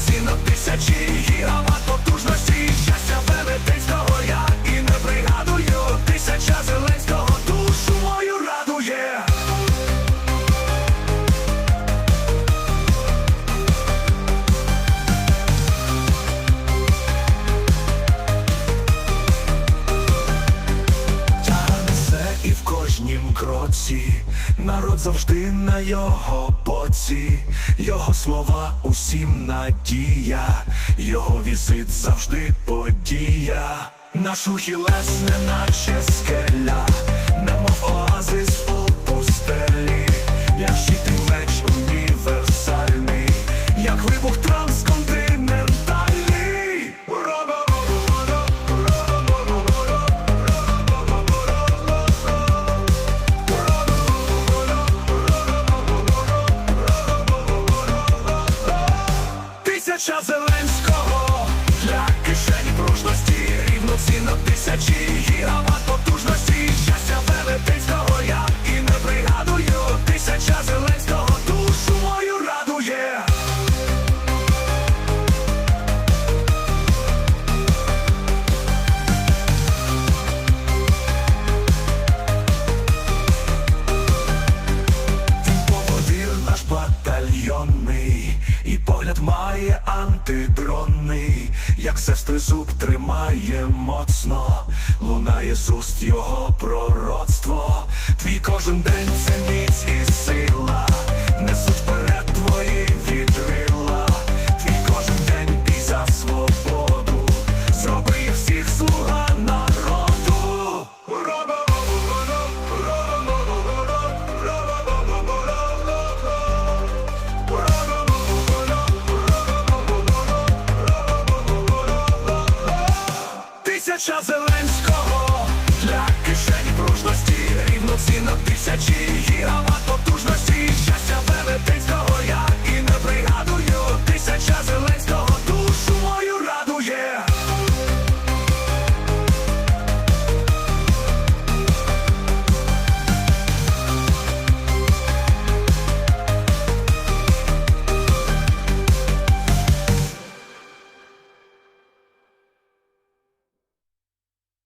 оцінок тисячі гігават потужності щастя велетенського я і не пригадую тисяча зеленського душу мою радує. Та несе і в кожнім кроці завжди на його боці, його слова усім надія, його візит завжди подія. Наш ухілес не наче скеля, немов оазис Зеленського. Для кишені пружності. Рівноцінно тисячі. Гігават потужності. Щастя велетенського я і не пригадую. Тисяча Зеленського душу мою радує. Поводир наш батальйонний, і погляд має антидронний, як сестри зуб тримає моцно, лунає з уст його пророцтво. Твій кожен день це міць і сила, Передача Зеленського. Для кишені пружності рівноцінна тисячі. Гігават